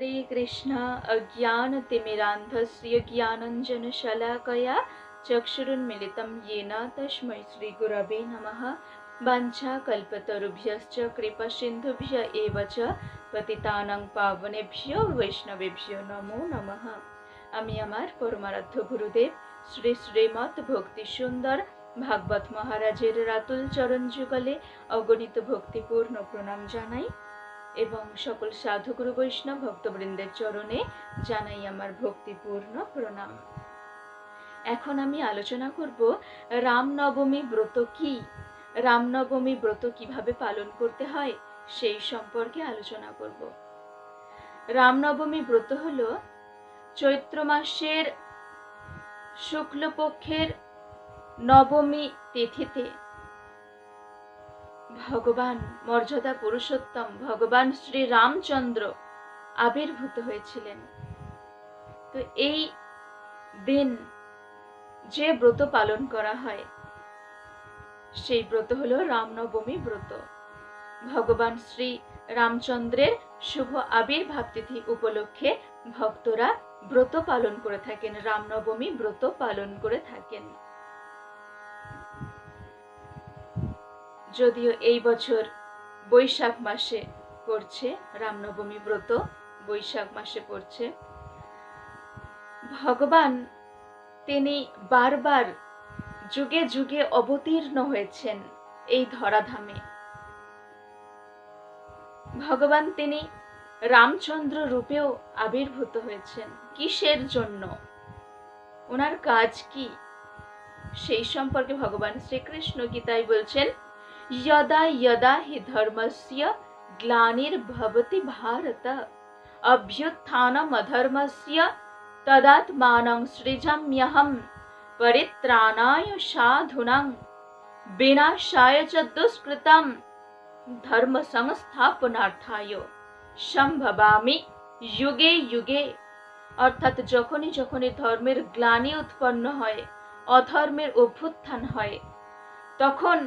হরে কৃষ্ণ অজ্ঞান তিমিরান্ধস্য জ্ঞানঞ্জন শলাকয়া চক্ষুরুন্মিলিতম येन তস্মৈ শ্রীগুরবে নমঃ বাঞ্ছা কল্পতরুভ্যশ্চ কৃপসিন্ধুভ্য এব চ পাবনেভ্য বৈষ্ণবেভ্য নমো নমঃ আমি আমার পরমারাধ্য গুরুদেব, শ্রী শ্রীমত ভক্তি সুন্দর ভাগবত মহারাজের রাতুল চরণ যুগলে অগণিত ভক্তিপূর্ণ প্রণাম জানাই। এবং সকল সাধুগুরু বৈষ্ণব ভক্তবৃন্দের চরণে জানাই আমার ভক্তিপূর্ণ প্রণাম। এখন আমি আলোচনা করব, রামনবমী ব্রত কি? রামনবমী ব্রত কীভাবে পালন করতে হয় সেই সম্পর্কে আলোচনা করব। রামনবমী ব্রত হল চৈত্র মাসের শুক্লপক্ষের নবমী তিথিতে ভগবান মর্যাদা পুরুষোত্তম, ভগবান শ্রী রামচন্দ্র আবির্ভূত হয়েছিলেন। তো এই দিন যে ব্রত পালন করা হয়, সেই ব্রত হলো রামনবমী ব্রত। ভগবান শ্রী রামচন্দ্রের শুভ আবির্ভাব তিথি উপলক্ষে ভক্তরা ব্রত পালন করে থাকেন, রামনবমী ব্রত পালন করে থাকেন। যদিও এই বছর বৈশাখ মাসে পড়ছে, রামনবমী ব্রত বৈশাখ মাসে পড়ছে। ভগবান তিনি বারবার যুগে যুগে অবতীর্ণ হয়েছেন এই ধরাধামে। ভগবান তিনি রামচন্দ্র রূপেও আবির্ভূত হয়েছেন। কিসের জন্য? ওনার কাজ কি? সেই সম্পর্কে ভগবান শ্রীকৃষ্ণ গীতায় বলছেন यदा यदा हि धर्मस्य ग्लानिर्भवति भारत अभ्युत्थानमधर्मस्य तदात्मानं सृजाम्यहं परित्राणाय साधूनां विनाशाय च दुष्कृतं ধর্মসংস্থাপনার্থায় সম্ভবামি যুগে যুগে অর্থাৎ যখনই যখনই ধর্মের গ্লানি উৎপন্ন হয় অধর্মের অভ্যুত্থান হয় তখন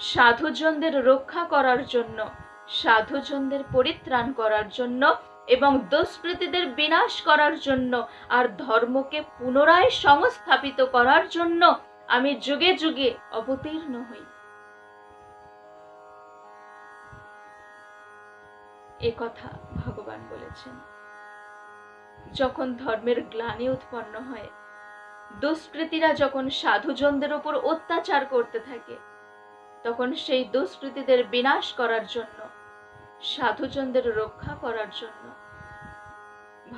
সাধুজনদের রক্ষা করার জন্য, সাধুজনদের পরিত্রাণ করার জন্য এবং দুষ্কৃতীদের বিনাশ করার জন্য আর ধর্মকে পুনরায় সংস্থাপিত করার জন্য আমি যুগে যুগে অবতীর্ণ হই। এ কথা ভগবান বলেছেন। যখন ধর্মের গ্লানি উৎপন্ন হয়, দুষ্কৃতীরা যখন সাধুজনদের উপর অত্যাচার করতে থাকে তখন সেই দুষ্কৃতীদের বিনাশ করার জন্য, সাধুজনদের রক্ষা করার জন্য।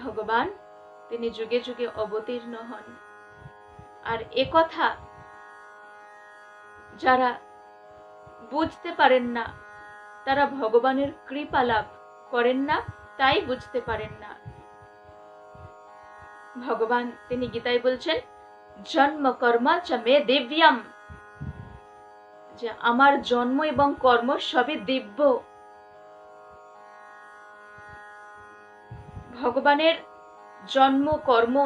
ভগবান, তিনি যুগে যুগে অবতীর্ণ হন। আর কথা যারা বুঝতে পারেন না, তারা ভগবানের কৃপা লাভ করেন না, তাই বুঝতে পারেন না। ভগবান, তিনি গীতায় বলছেন জন্ম কর্মা চ মে দিব্যাম। যে আমার জন্ম এবং কর্ম সবই দিব্য। ভগবানের জন্ম, কর্ম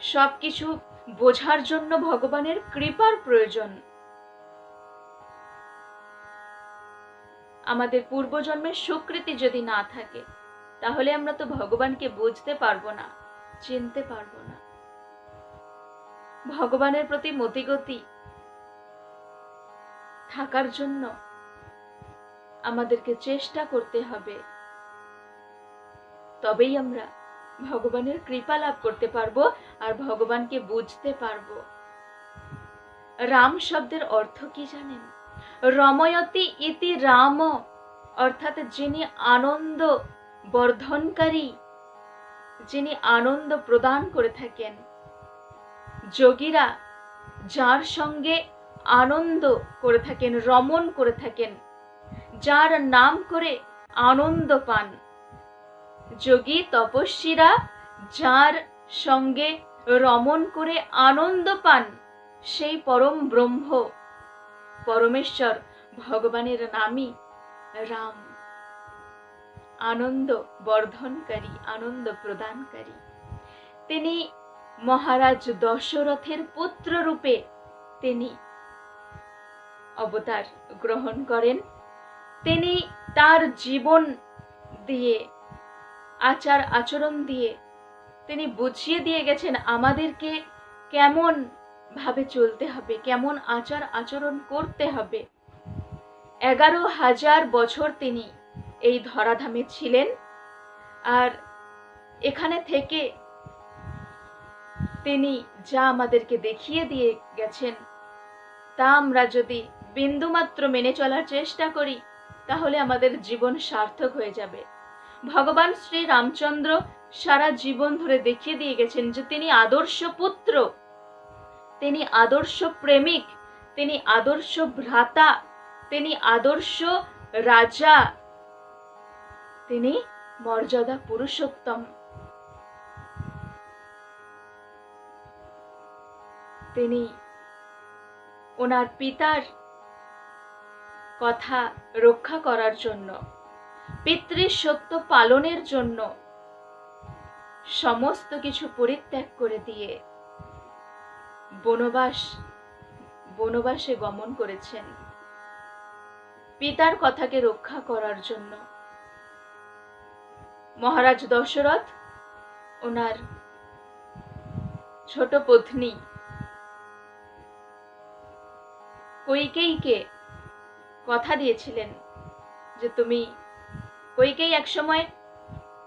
সবকিছু বোঝার জন্য ভগবানের কৃপার প্রয়োজন। আমাদের পূর্বজন্মের স্বীকৃতি যদি না থাকে, তাহলে আমরা তো ভগবানকে বুঝতে পারব না, চিনতে পারব না। ভগবানের প্রতি মতিগতি থাকার জন্য আমাদেরকে চেষ্টা করতে হবে। তবেই আমরা ভগবানের কৃপা লাভ করতে পারব আর ভগবানকে বুঝতে পারব। রাম শব্দের অর্থ কি জানেন? রময়তি ইতি রাম, অর্থাৎ যিনি আনন্দ বর্ধনকারী, যিনি আনন্দ প্রদান করে থাকেন। যোগীরা যার সঙ্গে আনন্দ করে থাকেন, রমণ করে থাকেন। যার নাম করে আনন্দ পান। যোগী তপস্বীরা যার সঙ্গে রমণ করে আনন্দ পান, সেই পরম ব্রহ্ম। পরমেশ্বর ভগবানের নামই রাম। আনন্দ বর্ধনকারী, আনন্দ প্রদানকারী। তিনি মহারাজ দশরথের পুত্র রূপে তিনি অবতার গ্রহণ করেন। তিনি তার জীবন দিয়ে, আচার আচরণ দিয়ে, তিনি বুঝিয়ে দিয়ে গেছেন আমাদেরকে কেমন ভাবে চলতে হবে, কেমন আচার আচরণ করতে হবে। এগারো হাজার বছর তিনি এই ধরাধামে ছিলেন আর এখানে থেকে তিনি যা আমাদেরকে দেখিয়ে দিয়ে গেছেন, তা আমরা যদি বিন্দুমাত্র মেনে চলার চেষ্টা করি, তাহলে আমাদের জীবন সার্থক হয়ে যাবে। ভগবান শ্রী রামচন্দ্র সারা জীবন ধরে দেখিয়ে দিয়ে গেছেন যে তিনি আদর্শ পুত্র, তিনি আদর্শ প্রেমিক, তিনি আদর্শ ভ্রাতা, তিনি আদর্শ রাজা, তিনি মর্যাদা পুরুষোত্তম। তিনি ওনার পিতার কথা রক্ষা করার জন্য পিতৃ সত্য পালনের জন্য সমস্ত কিছু পরিত্যাগ করে দিয়ে বনবাস, বনবাসে গমন করেছেন। পিতার কথাকে রক্ষা করার জন্য মহারাজ দশরথ ওনার ছোট পত্নী কৈকেয়ীকে কথা দিয়েছিলেন যে তুমি কৈকেয়ী একসময়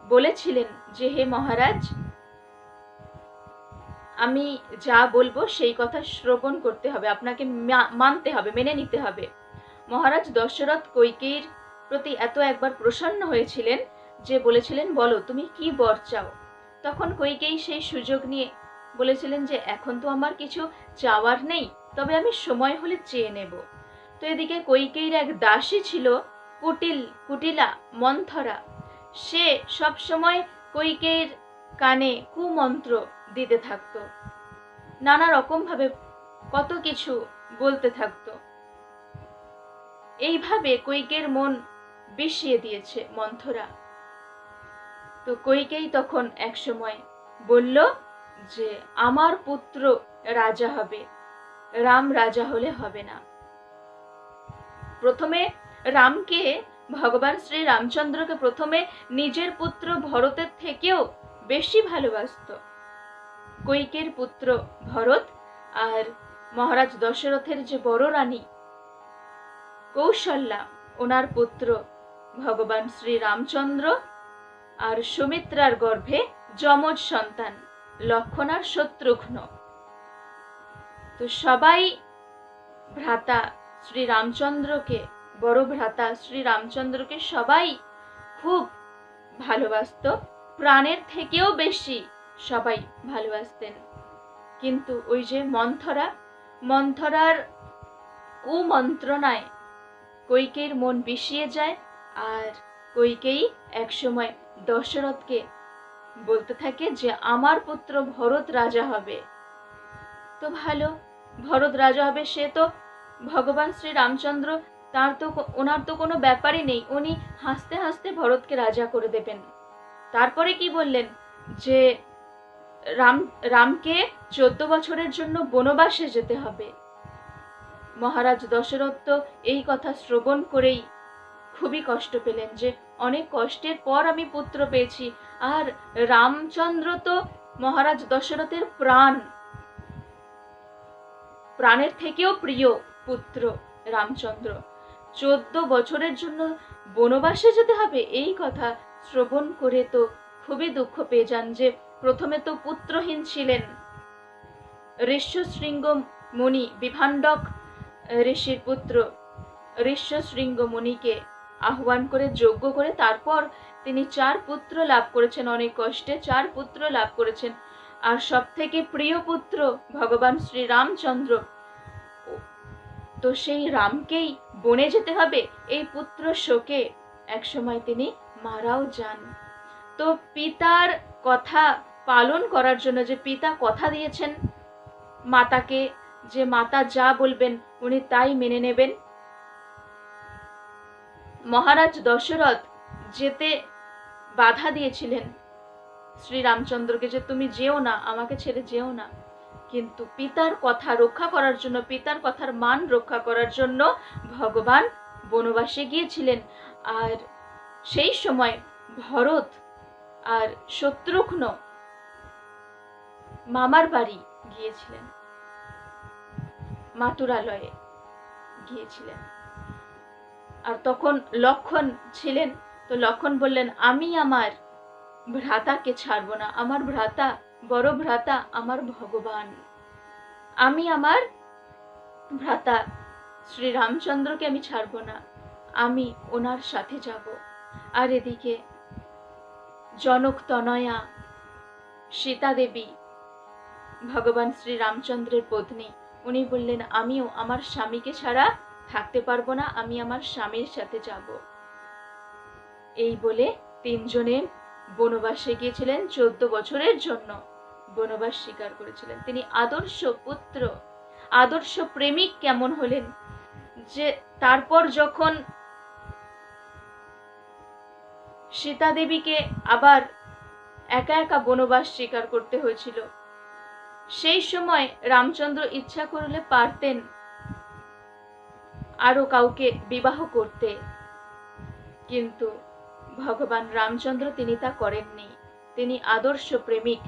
বলেছিলেন যে, হে মহারাজ, আমি যা বলব সেই কথা শ্রবণ করতে হবে। আপনাকে মানতে হবে, মেনে নিতে হবে। মহারাজ দশরথ কৈকেয়ীর প্রতি এত একবার প্রসন্ন হয়েছিলেন যে বলেছিলেন, বলো, তুমি কি বর চাও? তখন কৈকেয়ী সেই সুযোগ নিয়ে বলেছিলেন যে, এখন তো আমার কিছু চাওয়ার নেই, তবে আমি সময় হলে চেয়ে নেব। তো এদিকে কৈকেয়ীর এক দাসী ছিল কুটিল, কুটিলা, মন্থরা। সে সব সময় কৈকেয়ীর কানে কুমন্ত্র দিতে থাকতো। নানা রকম ভাবে কত কিছু বলতে থাকতো। এইভাবে কৈকের মন বিষিয়ে দিয়েছে মন্থরা। তো কৈকেই তখন এক সময় বলল যে, আমার পুত্র রাজা হবে। রাম রাজা হলে হবে না। প্রথমে রামকে, ভগবান শ্রী রামচন্দ্রকে প্রথমে নিজের পুত্র ভরতের থেকেও বেশি ভালোবাসত। কৈকের পুত্র ভরত আর মহারাজ দশরথের যে বড় রানী কৌশল্যা, ওনার পুত্র ভগবান শ্রী রামচন্দ্র আর সুমিত্রার গর্ভে যমজ সন্তান লক্ষণ আর শত্রুঘ্ন। তো সবাই ভ্রাতা শ্রী রামচন্দ্রকে বড় ভ্রাতা শ্রী রামচন্দ্রকে সবাই খুব ভালোবাসত। প্রাণের থেকেও বেশি সবাই ভালোবাসতেন। কিন্তু ওই যে মন্থরা, মন্থরার কুমন্ত্রণায় কৈকের মন বিষিয়ে যায় আর কৈকেই একসময় দশরথকে বলতে থাকে যে, আমার পুত্র ভরত রাজা হবে। তো ভালো, ভরত রাজা হবে সে তো ভগবান শ্রী রামচন্দ্র তার তো ওনার তো কোনো ব্যাপারই নেই, উনি হাসতে হাসতে ভরতকে রাজা করে দেবেন। তারপরে কি বললেন? যে রাম, রামকে চোদ্দ বছরের জন্য বনবাসে যেতে হবে। মহারাজ দশরথ তো এই কথা শ্রবণ করেই খুবই কষ্ট পেলেন যে অনেক কষ্টের পর আমি পুত্র পেয়েছি। আর রামচন্দ্র তো মহারাজ দশরথের প্রাণ। প্রাণের থেকেও প্রিয়। পুত্র রামচন্দ্র। চোদ্দ বছরের জন্য বনবাসে যেতে হবে, এই কথা শ্রবণ করে তো খুবই দুঃখ পেয়ে যান যে প্রথমে তো পুত্রহীন ছিলেন। ঋষ্যশৃঙ্গ মুনি বিভাণ্ডক ঋষির পুত্র। ঋষ্যশৃঙ্গ মুনিকে আহ্বান করে, যজ্ঞ করে তারপর তিনি চার পুত্র লাভ করেছেন, অনেক কষ্টে চার পুত্র লাভ করেছেন। আর সব থেকে প্রিয় পুত্র ভগবান শ্রী রামচন্দ্র তো সেই রামকেই বনে যেতে হবে, এই পুত্র শোকে। একসময় তিনি মারাও যান। তো পিতার কথা পালন করার জন্য যে পিতা কথা দিয়েছেন, মাতাকে যে মাতা যা বলবেন উনি তাই মেনে নেবেন। মহারাজ দশরথ যেতে বাধা দিয়েছিলেন। শ্রীরামচন্দ্রকে যে তুমি যেও না, আমাকে ছেড়ে যেও না। কিন্তু পিতার কথা রক্ষা করার জন্য, পিতার কথার মান রক্ষা করার জন্য ভগবান বনবাসে গিয়েছিলেন। আর সেই সময় ভরত আর শত্রুঘ্ন মামার বাড়ি গিয়েছিলেন, মাতুরালয়ে গিয়েছিলেন। আর তখন লক্ষণ ছিলেন, তো লক্ষণ বললেন, আমি আমার ভ্রাতাকে ছাড়ব না, আমার ভ্রাতা বড় ভ্রাতা আমার ভগবান। আমি আমার ভ্রাতা শ্রী রামচন্দ্রকে আমি ছাড়ব না। আমি ওনার সাথে যাব। আর এদিকে জনক তনয়া, সীতা দেবী, ভগবান শ্রী রামচন্দ্রের পত্নী, উনি বললেন, আমিও আমার স্বামীকে ছাড়া থাকতে পারব না, আমি আমার স্বামীর সাথে যাব। এই বলে তিনজনে বনবাসে গিয়েছিলেন চোদ্দ বছরের জন্য। বনবাস স্বীকার করেছিলেন। তিনি আদর্শ পুত্র, আদর্শ প্রেমিক কেমন হলেন? যে তারপর যখন সীতা দেবীকে আবার একা একা বনবাস স্বীকার করতে হয়েছিল, সেই সময় রামচন্দ্র ইচ্ছা করলে পারতেন আরও কাউকে বিবাহ করতে। কিন্তু ভগবান রামচন্দ্র তিনি তা করেননি। তিনি আদর্শ প্রেমিক।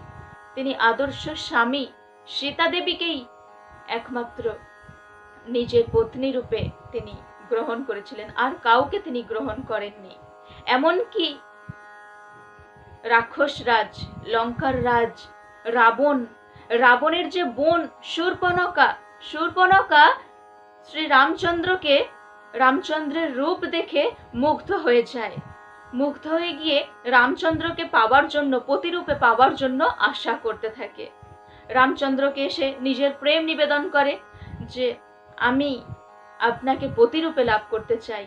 তিনি আদর্শ স্বামী সীতা দেবীকেই একমাত্র নিজের পত্নী রূপে তিনি গ্রহণ করেছিলেন। আর কাউকে তিনি গ্রহণ করেননি। এমনকি রাক্ষস রাজ, লঙ্কার রাজ, রাবণ, রাবণের যে বোন শূর্পণকা শূর্পণকা শ্রী রামচন্দ্রকে রামচন্দ্রের রূপ দেখে মুগ্ধ হয়ে যায়। মুগ্ধ হয়ে গিয়ে রামচন্দ্রকে পাওয়ার জন্য, প্রতিরূপে পাওয়ার জন্য আশা করতে থাকে। রামচন্দ্রকে এসে নিজের প্রেম নিবেদন করে যে, আমি আপনাকে প্রতিরূপে লাভ করতে চাই।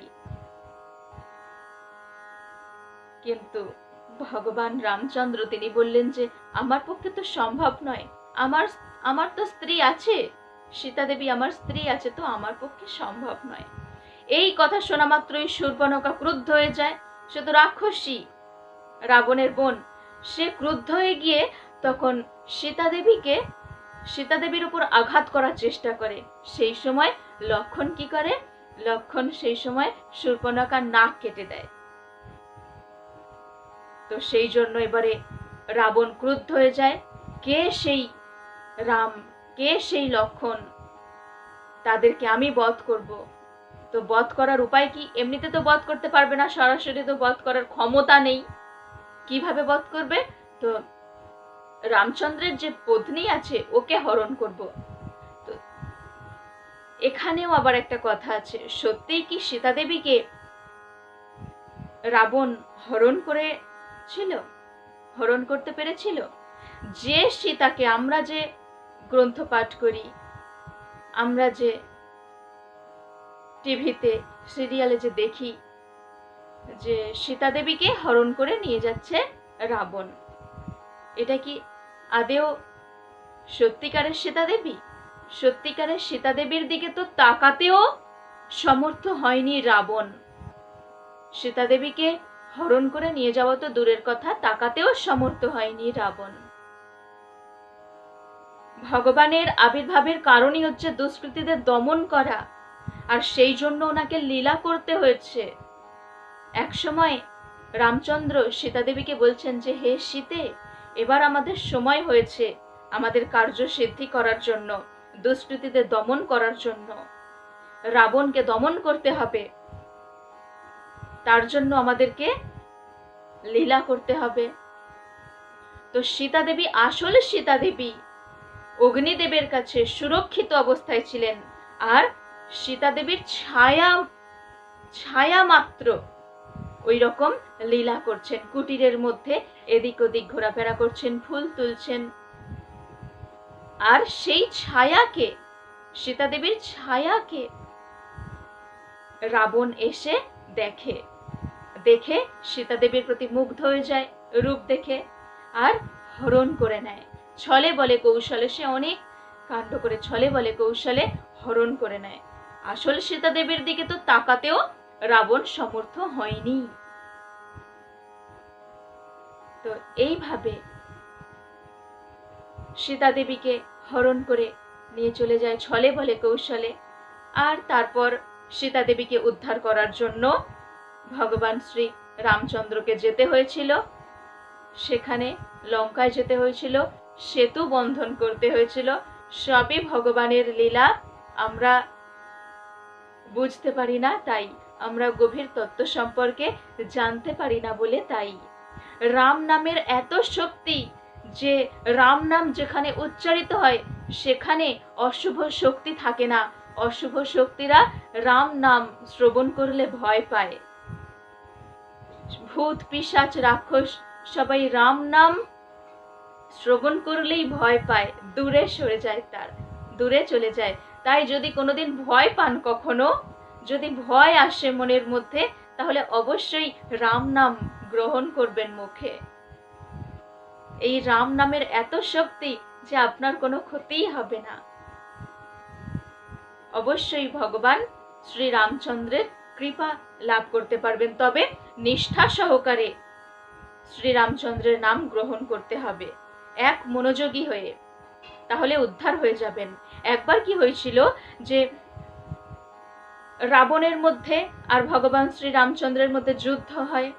কিন্তু ভগবান রামচন্দ্র, তিনি বললেন যে, আমার পক্ষে তো সম্ভব নয়। আমার আমার তো স্ত্রী আছে। সীতা দেবী আমার স্ত্রী আছে, তো আমার পক্ষে সম্ভব নয়। এই কথা শোনা মাত্রই শূর্পণখা ক্রুদ্ধ হয়ে যায়। তো রাক্ষসী, রাবণের বোন। সে ক্রুদ্ধ হয়ে গিয়ে তখন সীতা দেবীকে সীতা দেবীর উপর আঘাত করার চেষ্টা করে। সেই সময় লক্ষণ কি করে? লক্ষণ সেই সময় শূর্পণখার নাক কেটে দেয়। তো সেই জন্য এবারে রাবণ ক্রুদ্ধ হয়ে যায়। কে সেই রাম? কে সেই লক্ষণ? তাদেরকে আমি বধ করব। তো বধ করার উপায় কি? এমনিতে তো বধ করতে পারবে না, সরাসরি তো বধ করার ক্ষমতা নেই। কীভাবে বধ করবে? তো রামচন্দ্রের যে পত্নী আছে, ওকে হরণ করব। তো এখানেও আবার একটা কথা আছে, সত্যিই কি সীতা দেবীকে রাবণ হরণ করেছিল? হরণ করতে পেরেছিল? যে সীতাকে আমরা যে গ্রন্থ পাঠ করি, আমরা যে টিভিতে সিরিয়ালে যে দেখি যে সীতা দেবীকে হরণ করে নিয়ে যাচ্ছে রাবণ। এটা কি আদেও সত্যিকারের সীতা দেবী? সত্যিকারের সীতা দেবীর দিকে তো তাকাতেও সমর্থ হয়নি রাবণ। সীতা দেবীকে হরণ করে নিয়ে যাওয়া তো দূরের কথা, তাকাতেও সমর্থ হয়নি রাবণ। ভগবানের আবির্ভাবের কারণই হচ্ছে দুষ্কৃতীদের দমন করা। আর সেই জন্য ওনাকে লীলা করতে হয়েছে। একসময় রামচন্দ্র সীতাদেবীকে বলছেন যে, হে সীতে, এবার আমাদের সময় হয়েছে আমাদের কার্য সিদ্ধি করার জন্য, দুষ্কৃতীদের দমন করার জন্য। রাবণকে দমন করতে হবে। তার জন্য আমাদেরকে লীলা করতে হবে। তো সীতা দেবী আসলে সীতা দেবী, অগ্নিদেবের কাছে সুরক্ষিত অবস্থায় ছিলেন। আর সীতা দেবীর ছায়া ছায়া মাত্র। ওই রকম লীলা করছেন, কুটিরের মধ্যে এদিক ওদিক ঘোরাফেরা করছেন, ফুল তুলছেন। আর সেই ছায়াকে সীতা দেবীর ছায়াকে রাবণ এসে দেখে দেখে সীতা দেবীর প্রতি মুগ্ধ হয়ে যায়, রূপ দেখে, আর হরণ করে নেয়। ছলে বলে কৌশলে, সে অনেক কাণ্ড করে ছলে বলে কৌশলে হরণ করে নেয়। আসল সীতা দেবীর দিকে তো তাকাতেও রাবণ সমর্থ হয়নি। তো এইভাবে সীতা দেবীকে হরণ করে নিয়ে চলে যায় ছলে বলে কৌশলে, আর তারপর সীতা দেবীকে উদ্ধার করার জন্য ভগবান শ্রী রামচন্দ্রকে যেতে হয়েছিল। সেখানে লঙ্কায় যেতে হয়েছিল, সেতু বন্ধন করতে হয়েছিল। সবই ভগবানের লীলা, আমরা বুঝতে পারি না, তাই আমরা গভীর তত্ত্ব সম্পর্কে জানতে পারি না বলে তাই। রাম নামের এত শক্তি যে রাম নাম যেখানে উচ্চারিত হয়, সেখানে অশুভ শক্তি থাকে না। অশুভ শক্তিরা রাম নাম শ্রবণ করলে ভয় পায়। ভূত পিসাচ রাক্ষস সবাই রাম নাম শ্রবণ করলেই ভয় পায়। দূরে সরে যায় তার, দূরে চলে যায়। তাই যদি কোনোদিন ভয় পান কখনো, যদি ভয় আসে মনের মধ্যে, তাহলে অবশ্যই রাম নাম গ্রহণ করবেন মুখে। এই রাম নামের এত শক্তি যে আপনার কোনো ক্ষতিই হবে না। অবশ্যই ভগবান শ্রী রামচন্দ্রের কৃপা লাভ করতে পারবেন, তবে নিষ্ঠা সহকারে শ্রী রামচন্দ্রের নাম গ্রহণ করতে হবে। এক মনোযোগী হয়ে তাহলে উদ্ধার হয়ে যাবেন। একবার কি হয়েছিল যে রাবণের মধ্যে আর ভগবান শ্রী রামচন্দ্রের মধ্যে যুদ্ধ হয়?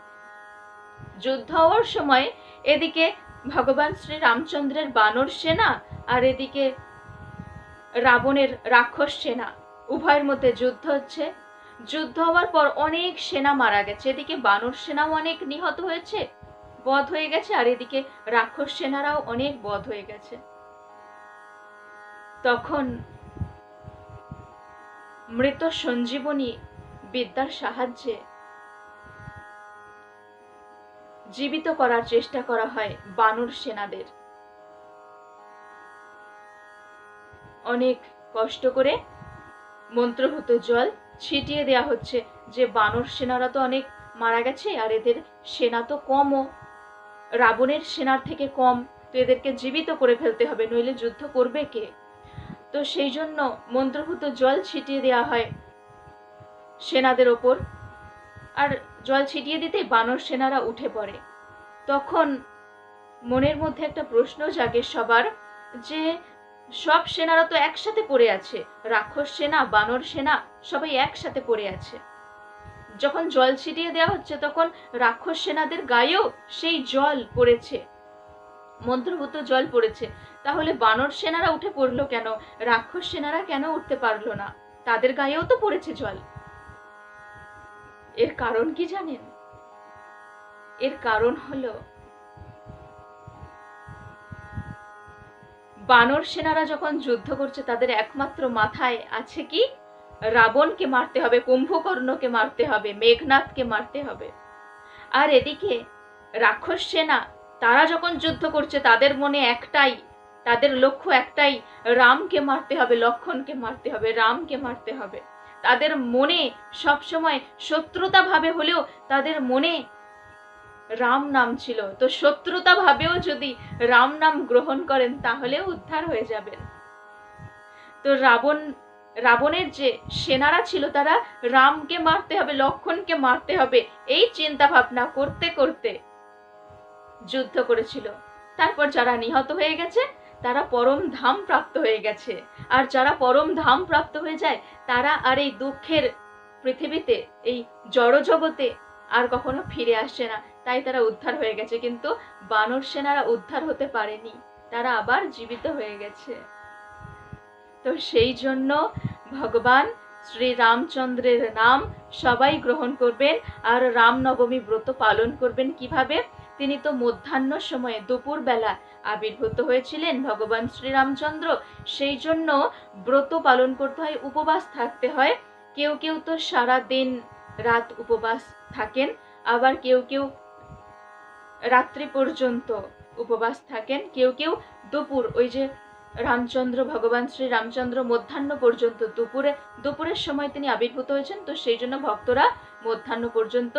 যুদ্ধ হওয়ার সময় এদিকে ভগবান শ্রী রামচন্দ্রের বানর সেনা আর এদিকে রাবণের রাক্ষস সেনা উভয়ের মধ্যে যুদ্ধ হচ্ছে। যুদ্ধ হওয়ার পর অনেক সেনা মারা গেছে। এদিকে বানর সেনাও অনেক নিহত হয়েছে, বধ হয়ে গেছে আর এদিকে রাক্ষস সেনারাও অনেক বধ হয়ে গেছে। তখন মৃত সঞ্জীবনী বিদ্যার সাহায্যে জীবিত করার চেষ্টা করা হয় বানর সেনাদের। অনেক কষ্ট করে মন্ত্রভূত জল ছিটিয়ে দেয়া হচ্ছে যে বানর সেনারা তো অনেক মারা গেছে আর এদের সেনা তো কমও। রাবণের সেনার থেকে কম। তো এদেরকে জীবিত করে ফেলতে হবে, নইলে যুদ্ধ করবে কে? তো সেই জন্য মন্ত্রভূত জল ছিটিয়ে দেওয়া হয় সেনাদের ওপর। আর জল ছিটিয়ে দিতেই বানর সেনারা উঠে পড়ে। তখন মনের মধ্যে একটা প্রশ্ন জাগে সবার যে, সব সেনারা তো একসাথে পড়ে আছে, রাক্ষস সেনা, বানর সেনা, সবাই একসাথে পড়ে আছে। যখন জল ছিটিয়ে দেওয়া হচ্ছে, তখন রাক্ষস সেনাদের গায়েও সেই জল পড়েছে। মন্ত্রভূত জল পড়েছে। তাহলে বানর সেনারা উঠে পড়ল কেন? রাক্ষস সেনারা কেন উঠতে পারল না? তাদের গায়েও তো পড়েছে জল। এর কারণ কি জানেন? এর কারণ হলো, বানর সেনারা যখন যুদ্ধ করছে, তাদের একমাত্র মাথায় আছে কি? রাবণকে মারতে হবে, কুম্ভকর্ণকে মারতে হবে, মেঘনাথকে মারতে হবে। আর এদিকে রাক্ষস সেনা তারা যখন যুদ্ধ করছে, তাদের মনে একটাই, তাদের লক্ষ্য একটাই, রামকে মারতে হবে, লক্ষণকে মারতে হবে, রামকে মারতে হবে। তাদের মনে সবসময় শত্রুতা ভাবে হলেও তাদের মনে রাম নাম ছিল। তো শত্রুতা ভাবেও যদি রাম নাম গ্রহণ করেন, তাহলেও উদ্ধার হয়ে যাবেন। তো রাবণ, রাবণের যে সেনারা ছিল তারা রামকে মারতে হবে, লক্ষণকে মারতে হবে, এই চিন্তা ভাবনা করতে করতে যুদ্ধ করেছিল। তারপর যারা নিহত হয়ে গেছে, তারা পরম ধাম প্রাপ্ত হয়ে গেছে। আর যারা পরম ধাম প্রাপ্ত হয়ে যায়, তারা আর এই দুঃখের পৃথিবীতে, এই জড় জগতে আর কখনো ফিরে আসছে না। তাই তারা উদ্ধার হয়ে গেছে। কিন্তু বানর সেনারা উদ্ধার হতে পারেনি। তারা আবার জীবিত হয়ে গেছে। তো সেই জন্য ভগবান শ্রী রামচন্দ্রের নাম সবাই গ্রহণ করবেন। আর রামনবমী ব্রত পালন করবেন কীভাবে? তিনি তো মধ্যাহ্ন সময়ে দুপুর বেলা আবির্ভূত হয়েছিলেন ভগবান শ্রীরামচন্দ্র। সেই জন্য ব্রত পালন করতে হয়, উপবাস থাকতে হয়। কেউ কেউ তো সারা দিন রাত উপবাস থাকেন, আবার কেউ কেউ রাত্রি পর্যন্ত উপবাস থাকেন। কেউ কেউ দুপুর, ওই যে রামচন্দ্র, ভগবান শ্রী রামচন্দ্র মধ্যাহ্ন পর্যন্ত দুপুরে, দুপুরের সময় তিনি আবির্ভূত হয়েছেন, তো সেই জন্য ভক্তরা মধ্যাহ্ন পর্যন্ত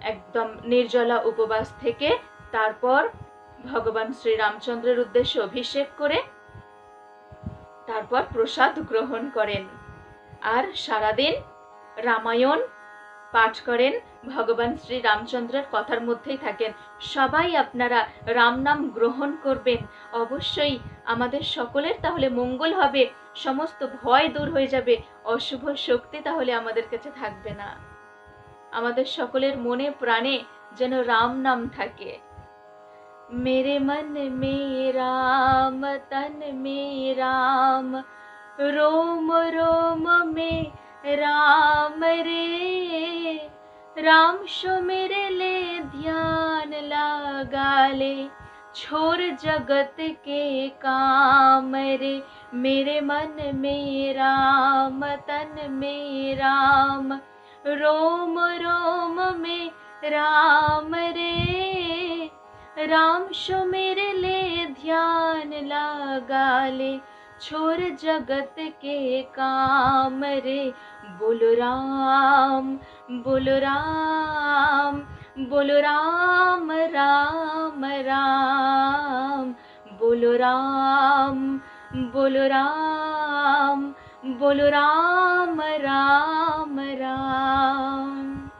একদম নির্জলা উপবাস থেকে তারপর ভগবান শ্রী রামচন্দ্রের উদ্দেশ্যে অভিষেক করে তারপর প্রসাদ গ্রহণ করেন। আর সারাদিন রামায়ণ পাঠ করেন, ভগবান শ্রী রামচন্দ্রের কথার মধ্যেই থাকেন। সবাই আপনারা রাম নাম গ্রহণ করবেন। অবশ্যই আমাদের সকলের তাহলে মঙ্গল হবে, সমস্ত ভয় দূর হয়ে যাবে, অশুভ শক্তি তাহলে আমাদের কাছে থাকবে না। আমাদের সকলের মনে প্রাণে যেন রাম নাম থাকে मेरे मन में राम तन में राम रोम रोम में राम रे राम सो मेरे ले ध्यान लगा ले छोर जगत के काम रे मेरे मन में राम तन में राम रोम रोम में राम रे। राम सो मेरे ले ध्यान लगा ले। छोर जगत के काम रे। बोलो राम बोलो राम बोलो राम राम राम। बोलो राम बोलो राम बोलो রাম রাম রাম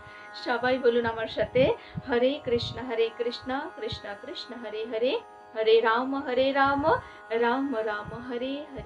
সবাই বলুন আমার সাথে, হরে কৃষ্ণ হরে কৃষ্ণ কৃষ্ণ কৃষ্ণ, হরে হরে হরে রাম হরে রাম রাম রাম, হরে হরে।